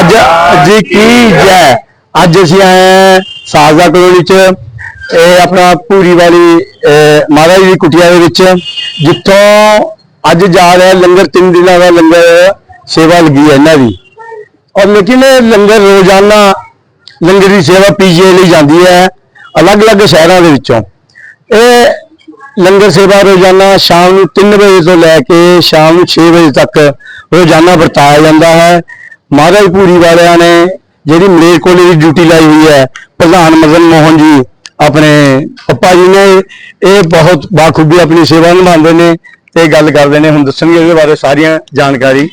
ਅੱਜ ਜੀ ਕੀ ਜੈ? ਅੱਜ ਅਸੀਂ ਆਏ ਸਾਜ਼ਾ ਕਲੋਨੀ ਚ ਇਹ ਆਪਣਾ ਪੂਰੀ ਵਾਲੀ ਅਹ, ਮਹਾਰਾਜ ਦੀ ਕੁਟਿਆ ਦੇ ਵਿੱਚ ਜਿੱਥੋਂ ਅੱਜ ਜਾ ਰਿਹਾ ਲੰਗਰ ਤਿੰਨ ਦਿਨਾਂ ਦਾ ਲੰਗਰ ਸੇਵਾ ਲੱਗੀ ਹੈ ਇਹਨਾਂ ਦੀ। ਔਰ ਲੇਕਿਨ ਇਹ ਲੰਗਰ ਰੋਜ਼ਾਨਾ ਲੰਗਰ ਦੀ ਸੇਵਾ ਪੀਜੀਆਈ ਲਈ ਜਾਂਦੀ ਹੈ ਅਲੱਗ-ਅਲੱਗ ਸ਼ਹਿਰਾਂ ਦੇ ਵਿੱਚੋਂ। ਇਹ ਲੰਗਰ ਸੇਵਾ ਰੋਜ਼ਾਨਾ ਸ਼ਾਮ ਨੂੰ 3 ਵਜੇ ਤੋਂ ਲੈ ਕੇ ਸ਼ਾਮ ਨੂੰ 6 ਵਜੇ ਤੱਕ ਰੋਜ਼ਾਨਾ ਵਰਤਾਇਆ ਜਾਂਦਾ ਹੈ। ਮਹਾਰਾਜ ਪੂਰੀ ਵਾਲਿਆਂ ਨੇ ਜਿਹੜੀ ਮਲੇਰਕੋਟਲੇ ਦੀ ਡਿਊਟੀ ਲਾਈ ਹੋਈ ਹੈ, ਪ੍ਰਧਾਨ ਮਦਨ ਮੋਹਨ ਜੀ, ਆਪਣੇ ਪੱਪਾ ਜੀ ਨੇ, ਇਹ ਬਹੁਤ ਬਾਖੂਬੀ ਆਪਣੀ ਸੇਵਾ ਨਿਭਾਉਂਦੇ ਨੇ ਤੇ ਗੱਲ ਕਰਦੇ ਨੇ, ਹੁਣ ਦੱਸਣਗੇ ਇਹਦੇ ਬਾਰੇ ਸਾਰੀਆਂ ਜਾਣਕਾਰੀ।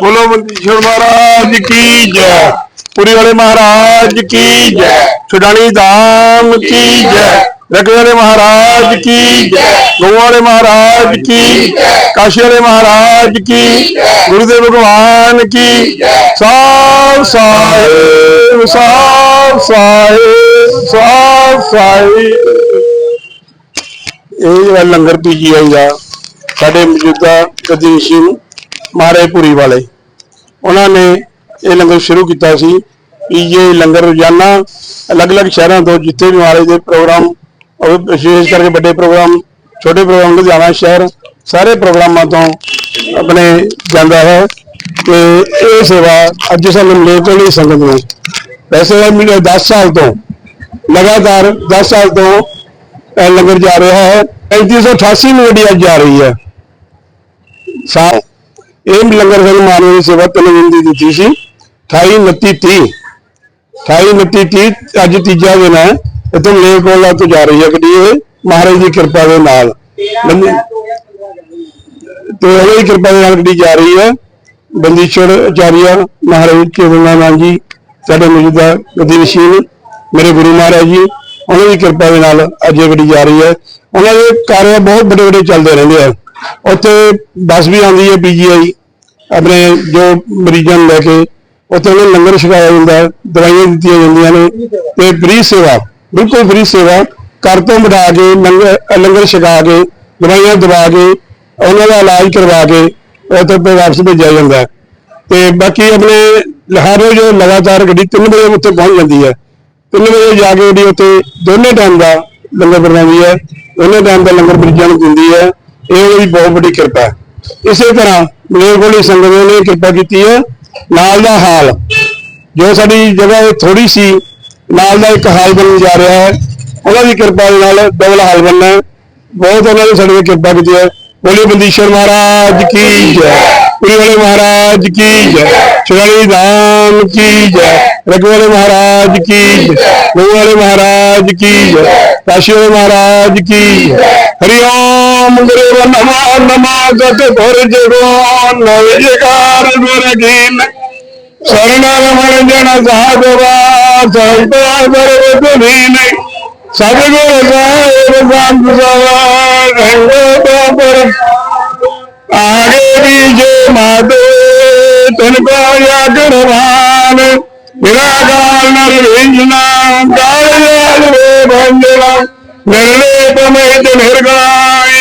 ਬੋਲੋ ਮੰਦੀਸ਼ਵਰ ਮਹਾਰਾਜ ਕੀ ਜੈ? ਪੁਰੀ ਵਾਲੇ ਮਹਾਰਾਜ ਕੀ ਜੈ? ਛੁਡਾਣੀ ਧਾਮ ਕੀ ਜੈ? ਰਕਵੇ ਵਾਲੇ ਮਹਾਰਾਜ ਕੀ ਜੈ। ਗਊ ਵਾਲੇ ਮਹਾਰਾਜ ਕੀ ਜੈ। ਕਾਸ਼ੀ ਵਾਲੇ ਮਹਾਰਾਜ ਕੀ ਗੁਰੂਦੇਵ ਭਗਵਾਨ ਕੀ ਸਾਹ ਸਾਹਿਬ ਸਾਹ ਸਾਹਿਬ ਸਾਹ ਸਾਹਿਬ। ਇਹ ਜਿਹੜਾ ਲੰਗਰ ਪੀਜੀਆਈ ਦਾ ਸਾਡੇ ਮੌਜੂਦਾ ਗਦੀਸ਼ੀ ਮਹਾਰਾਜ ਪੁਰੀ ਵਾਲੇ। ਉਹਨਾਂ ਨੇ ਇਹ ਲੰਗਰ ਸ਼ੁਰੂ ਕੀਤਾ ਸੀ। ਪੀਜੀਆਈ ਲੰਗਰ ਰੋਜ਼ਾਨਾ ਅਲੱਗ-ਅਲੱਗ ਸ਼ਹਿਰਾਂ ਤੋਂ ਜਿੱਥੇ ਵੀ ਮਹਾਰਾਜ ਦੇ ਪ੍ਰੋਗਰਾਮ ਔਰ ਵਿਸ਼ੇਸ਼ ਕਰਕੇ ਵੱਡੇ ਪ੍ਰੋਗਰਾਮ, ਛੋਟੇ ਪ੍ਰੋਗਰਾਮ, ਲੁਧਿਆਣਾ ਸ਼ਹਿਰ, ਸਾਰੇ ਪ੍ਰੋਗਰਾਮਾਂ ਤੋਂ ਆਪਣੇ ਜਾਂਦਾ ਹੈ ਤੇ ਇਹ ਸੇਵਾ ਅੱਜ ਸਾਨੂੰ ਮਲੇਰਕੋਟਲੇ ਦੀ ਸੰਗਤ ਨੇ। ਵੈਸੇ ਇਹ ਮੈਨੂੰ 10 ਸਾਲ ਤੋਂ, ਲਗਾਤਾਰ 10 ਸਾਲ ਤੋਂ ਲੰਗਰ ਜਾ ਰਿਹਾ ਹੈ। 3588 ਨੂੰ ਜਿਹੜੀ ਅੱਜ ਜਾ ਰਹੀ ਹੈ। ਸਾ ਇਹ ਲੰਗਰ ਸਾਨੂੰ ਮਾਨਵ ਦੀ ਸੇਵਾ ਤਿੰਨ ਦਿਨ ਦੀ ਦਿੱਤੀ ਸੀ 28 29 30 28 29 30 ਅੱਜ ਤੀਜਾ ਦਿਨ ਹੈ। ਇਤੋਂ ਲੇਕੋਲਾ ਤੋਂ ਜਾ ਰਹੀ ਹੈ ਗੱਡੀ ਇਹ। ਮਹਾਰਾਜ ਦੀ ਕਿਰਪਾ ਦੇ ਨਾਲ। ਬੰਦੀ- ਤੇ ਉਹਨਾਂ ਦੀ। ਕਿਰਪਾ ਦੇ ਨਾਲ ਗੱਡੀ ਜਾ ਰਹੀ ਹੈ ਬੰਦੀਸ਼ਵਰ ਆਚਾਰੀਆ ਮਹਾਰਾਜ ਕੇਵਲਨਾਥ ਜੀ। ਸਾਡੇ ਮੌਜੂਦਾ ਨਸ਼ੀਨ ਮੇਰੇ ਗੁਰੂ ਮਹਾਰਾਜ ਜੀ ਉਹਨਾਂ ਦੀ ਕਿਰਪਾ ਦੇ ਨਾਲ ਅੱਜ ਇਹ ਗੱਡੀ ਜਾ ਰਹੀ ਹੈ ਉਹਨਾਂ ਦੇ ਕਾਰਜ ਬਹੁਤ ਵੱਡੇ ਵੱਡੇ ਚੱਲਦੇ ਰਹਿੰਦੇ ਆ। ਉੱਥੇ ਬੱਸ ਵੀ ਆਉਂਦੀ ਹੈ ਪੀਜੀਆਈ ਆਪਣੇ ਜੋ ਮਰੀਜ਼ਾਂ ਨੂੰ ਲੈ ਕੇ। ਉੱਥੇ ਉਹਨਾਂ ਨੂੰ ਲੰਗਰ ਛਕਾਇਆ ਜਾਂਦਾ ਹੈ ਦਵਾਈਆਂ ਦਿੱਤੀਆਂ ਜਾਂਦੀਆਂ ਨੇ ਤੇ ਫ੍ਰੀ ਸੇਵਾ। ਬਿਲਕੁਲ ਫ੍ਰੀ ਸੇਵਾ ਘਰ ਤੋਂ ਬਿਠਾ ਕੇ, ਲੰਗਰ ਲੰਗਰ ਛਕਾ ਕੇ, ਦਵਾਈਆਂ ਦਵਾ ਕੇ, ਉਹਨਾਂ ਦਾ ਇਲਾਜ ਕਰਵਾ ਕੇ ਉੱਥੇ ਤੇ ਵਾਪਸ ਭੇਜਿਆ ਜਾਂਦਾ ਹੈ। ਤੇ ਬਾਕੀ ਆਪਣੇ ਹਰ ਰੋਜ਼ ਲਗਾਤਾਰ ਗੱਡੀ 3 ਵਜੇ ਉੱਥੇ ਪਹੁੰਚ ਜਾਂਦੀ ਹੈ। 3 ਵਜੇ ਜਾ ਕੇ ਗੱਡੀ ਉੱਥੇ ਦੋਨੇ ਟਾਈਮ ਦਾ ਲੰਗਰ ਬਣਾਉਂਦੀ ਹੈ। ਦੋਨੇ ਟਾਈਮ ਦਾ ਲੰਗਰ ਮਰੀਜ਼ਾਂ ਨੂੰ ਦਿੰਦੀ ਹੈ। ਇਹ ਉਹਦੀ ਬਹੁਤ ਵੱਡੀ ਕਿਰਪਾ ਹੈ। ਇਸੇ ਤਰ੍ਹਾਂ ਮਲੇਰਕੋਟਲੇ ਸੰਗਤ ਨੇ ਕਿਰਪਾ ਕੀਤੀ ਹੈ। ਨਾਲ ਦਾ ਹਾਲ, ਜੋ ਸਾਡੀ ਜਗ੍ਹਾ ਇਹ ਥੋੜੀ ਸੀ ਨਾਲ ਦਾ ਇੱਕ ਹਾਲ ਬਣਨ ਜਾ ਰਿਹਾ ਹੈ। ਉਹਨਾਂ ਦੀ ਕਿਰਪਾ ਦੇ ਨਾਲ ਡਬਲ ਹਾਲ ਬਣਨਾ ਹੈ। ਬਹੁਤ ਉਹਨਾਂ ਨੇ ਸਾਡੇ ਕਿਰਪਾ ਕੀਤੀ ਹੈ। ਬੋਲੇ ਬੰਦੀਸ਼ਵਰ ਮਹਾਰਾਜ ਕੀ ਜੈ। ਪੁਰੀ ਵਾਲੇ ਮਹਾਰਾਜ ਕੀ ਜੈ। ਸ਼ਿਵਾਲੀ ਧਾਮ ਕੀ ਜੈ। ਰਘੂ ਵਾਲੇ ਮਹਾਰਾਜ ਕੀ ਜੈ। ਗਊ ਵਾਲੇ ਮਹਾਰਾਜ ਕੀ ਜੈ। ਕਾਸ਼ੀ ਵਾਲੇ ਮਹਾਰਾਜ ਕੀ ਜੈ। ਹਰੀ ਓਮ ਗੁਰੂ ਨਮਾ ਨਮਾ ਗਤ ਭੁਰ ਜਗੋ ਨਵ ਜਕਾਰ ਗੁਰ ਗੀਨ ਸਰਣਰਮਣ ਜਨ ਸਾਧਵਾ ਸੰਤਾ ਸਰਵ ਤੁਮੀਨ ਸਤਿਗੁਰ ਸਾਹਿਬ ਸੰਤ ਸਵਾ ਰੰਗੋ ਪਰ ਆਗੇ ਵੀ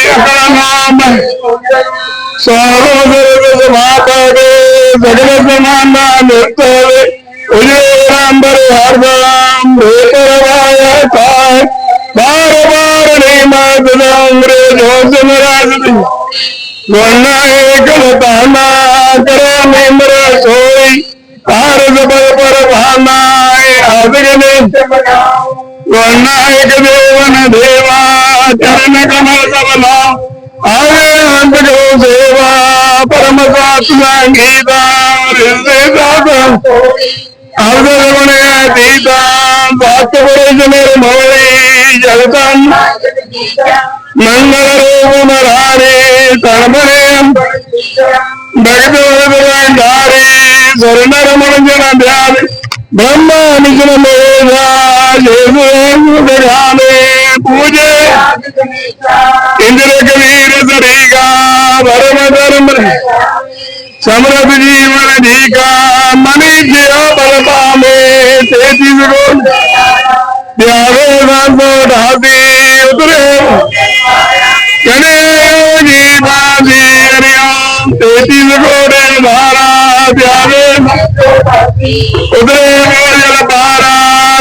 ਜੋ ਮਾਦੇ ਤਨ ਕੋ ਯਾਗਰਵਾਨ ਮੇਰਾ ਗਾਲ ਨਰ ਵਿੰਜਨਾ ਗਾਲ ਉਜੇ ਅੰਬਰ ਹਰਦਾਮ ਬੇਪਰਵਾਇਆ ਕਾਇ ਬਾਰ ਬਾਰ ਨੇ ਮਾਤ ਅੰਗਰੇ ਜੋ ਸਿਮਰਾਜ ਦੀ। ਗੋਨਾ ਏਕਲ ਤਾਨਾ ਕਰੋ ਨਿਮਰ ਸੋਈ। ਭਾਰਤ ਬਲ ਪਰ ਭਾਨਾ ਅਦਗਨੇ ਗੋਨਾ ਏਕ ਦੇਵਨ ਦੇਵਾ ਚਰਨ ਕਮਲ ਸਬਲਾ ਆਵੇ ਅੰਤ ਜੋ ਸੇਵਾ, ਪਰਮ ਸਾਤਮਾ ਗੀਤਾ ਰਿਜ਼ੇ ਦਾਤਾ ਅਰਦਰ ਬਣੇ ਦੀਤਾ ਸਤ ਬੜੇ ਜਨਰ ਜਗਤਨ ਮੰਗਲ ਰੂਪ ਮਰਾਰੇ, ਤਨ ਬਣੇ। ਬਗਦੋ ਭੰਡਾਰੇ ਸਰਨਰ ਮਨ ਜਨ ਧਿਆਨ ਬ੍ਰਹਮਾ ਨਿਜਨ ਮੇਰਾ ਜੇਸੂ ਵਿਧਾਨੇ ਪੂਜੇ। ਇੰਦਰ ਕਬੀਰ ਸਰੀਗਾ ਧਰਮ ਧਰਮ ਸਮਰਤ ਜੀਵਨ ਜੀਕਾ ਮਨੀ ਜਿਉ ਬਲ ਪਾਵੇ ਤੇਜੀ ਗੁਰੂ ਪਿਆਰੇ ਵਾਂਗੋ ਢਾਦੀ ਉਤਰੇ। ਕਨੇ ਜੀਵਾ ਦੀ ਰਿਆ ਤੇਜੀ ਗੋੜੇ ਧਾਰਾ ਪਿਆਰੇ ਉਧਰੇ ਮੋਰੀਆ ਪਾਰਾ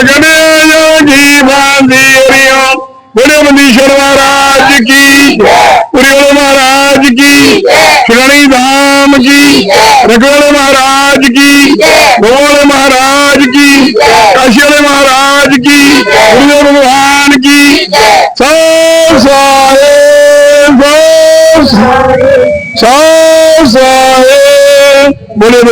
ਗਣਿਆ ਜੀਵਾਂ ਦੀ ਰਿਓ ਬੜੇ ਮੰਦੀਸ਼ਵਰ ਮਹਾਰਾਜ ਕੀ ਪੁਰੀ ਮਹਾਰਾਜ ਕੀ ਸ਼੍ਰੀ ਧਾਮ ਕੀ ਰਗਵਲੇ ਮਹਾਰਾਜ ਕੀ ਗੋਲੇ ਮਹਾਰਾਜ ਕੀ ਕਾਸ਼ੀ ਮਹਾਰਾਜ ਕੀ ਗੁਰੂ ਭਗਵਾਨ ਕੀ ਸੋ ਸਾਰੇ ਸੋ ਸਾਰੇ ਬੋਲੇ